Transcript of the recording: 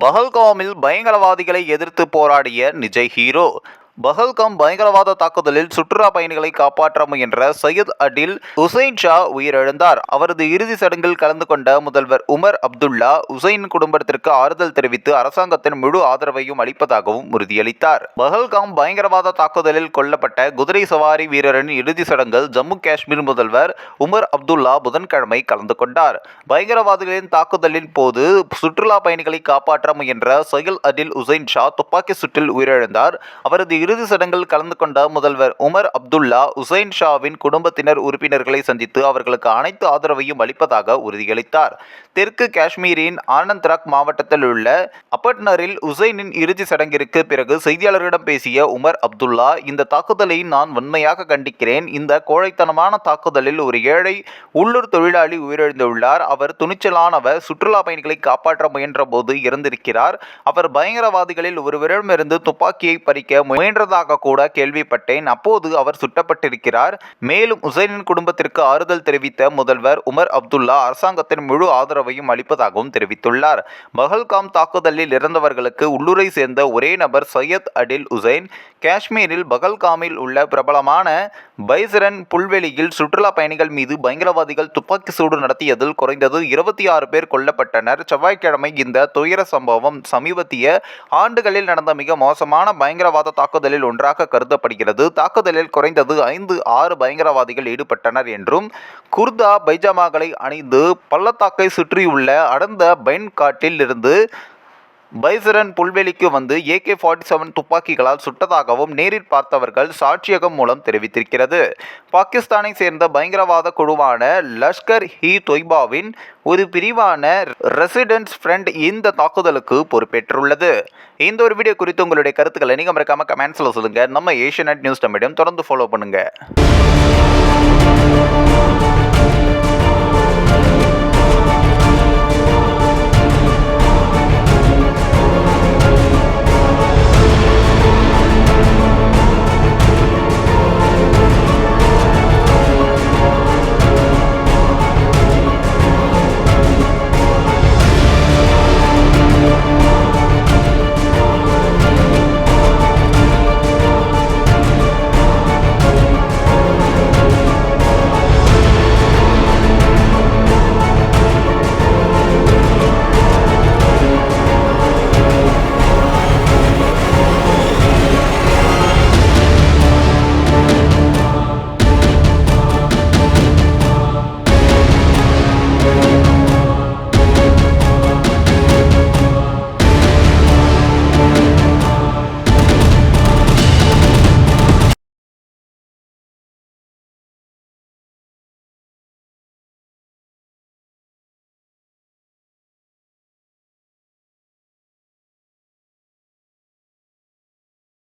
பஹல்காமில் பயங்கரவாதிகளை எதிர்த்து போராடிய நிஜய் ஹீரோ. பஹல்காம் பயங்கரவாத தாக்குதலில் சுற்றுலா பயணிகளை காப்பாற்ற முயன்ற சையத் அடில் உசைன் ஷா உயிரிழந்தார். அவரது இறுதி சடங்கில் கலந்து கொண்ட முதல்வர் உமர் அப்துல்லா உசைன் குடும்பத்திற்கு ஆறுதல் தெரிவித்து அரசாங்கத்தின் முழு ஆதரவையும் அளிப்பதாகவும் உறுதியளித்தார். பஹல்காம் பயங்கரவாத தாக்குதலில் கொல்லப்பட்ட குதிரை சவாரி வீரரின் இறுதி சடங்கில் ஜம்மு காஷ்மீர் முதல்வர் உமர் அப்துல்லா புதன்கிழமை கலந்து கொண்டார். பயங்கரவாதிகளின் தாக்குதலின் போது சுற்றுலா பயணிகளை காப்பாற்ற முயன்ற சையல் அடில் உசைன் ஷா துப்பாக்கி சுற்றில் உயிரிழந்தார். அவரது இறுதி சடங்கில் கலந்து கொண்ட முதல்வர் உமர் அப்துல்லா உசைன் ஷாவின் குடும்பத்தினர் உறுப்பினர்களை சந்தித்து அவர்களுக்கு அனைத்து ஆதரவையும் அளிப்பதாக உறுதியளித்தார். தெற்கு காஷ்மீரின் ஆனந்த்ராக் மாவட்டத்தில் உள்ள அப்பட்னரில் உசைனின் இறுதி சடங்கிற்கு பிறகு செய்தியாளர்களிடம் பேசிய உமர் அப்துல்லா இந்த தாக்குதலை நான் வன்மையாக கண்டிக்கிறேன். இந்த கோழைத்தனமான தாக்குதலில் ஒரு ஏழை உள்ளூர் தொழிலாளி உயிரிழந்துள்ளார். அவர் துணிச்சலானவர் சுற்றுலா பயணிகளை காப்பாற்ற முயன்ற போது இறந்திருக்கிறார். அவர் பயங்கரவாதிகளில் ஒருவரிடமிருந்து துப்பாக்கியை பறிக்க முயன்றதாக கூட கேள்விப்பட்டேன். அப்போது அவர் சுட்டப்பட்டிருக்கிறார். மேலும் உசைனின் குடும்பத்திற்கு ஆறுதல் தெரிவித்த முதல்வர் உமர் அப்துல்லா அரசாங்கத்தின் முழு ஆதரவையும் அளிப்பதாகவும் தெரிவித்துள்ளார். பஹல்காம் தாக்குதலில் இறந்தவர்களுக்கு உள்ளூரை சேர்ந்த ஒரே நபர் சையத் அடில் உசைன். காஷ்மீரில் பகல்காமில் உள்ள பிரபலமான பைசரன் புல்வெளியில் சுற்றுலா பயணிகள் மீது பயங்கரவாதிகள் துப்பாக்கி சூடு நடத்தியதில் குறைந்தது இருபத்தி ஆறு பேர் கொல்லப்பட்டனர். செவ்வாய்க்கிழமை இந்த துயர சம்பவம் சமீபத்திய ஆண்டுகளில் நடந்த மிக மோசமான பயங்கரவாத தாக்குதல் தாக்குதலில் ஒன்றாக கருதப்படுகிறது. தாக்குதலில் குறைந்தது ஐந்து ஆறு பயங்கரவாதிகள் ஈடுபட்டனர் என்றும் குர்தா பைஜாமாக்களை அணிந்து பள்ளத்தாக்கை சுற்றியுள்ள அடர்ந்த பைன் காட்டில் இருந்து பைசரன் புல்வெளிக்கு வந்து ஏகே ஃபார்ட்டி செவன் துப்பாக்கிகளால் சுட்டதாகவும் நேரில் பார்த்தவர்கள் சாட்சியகம் மூலம் தெரிவித்திருக்கிறது. பாகிஸ்தானை சேர்ந்த பயங்கரவாத குழுவான லஷ்கர் ஹி தொய்பாவின் ஒரு பிரிவான ரெசிடென்ட்ஸ் ஃப்ரண்ட் இந்த தாக்குதலுக்கு பொறுப்பேற்றுள்ளது. இந்த ஒரு வீடியோ குறித்து உங்களுடைய கருத்துக்களை நீங்கள் மறக்காம கமெண்ட்ஸில் சொல்லுங்கள் நம்ம ஏஷியநெட் நியூஸ் தமிழையும் தொடர்ந்து ஃபாலோ பண்ணுங்கள்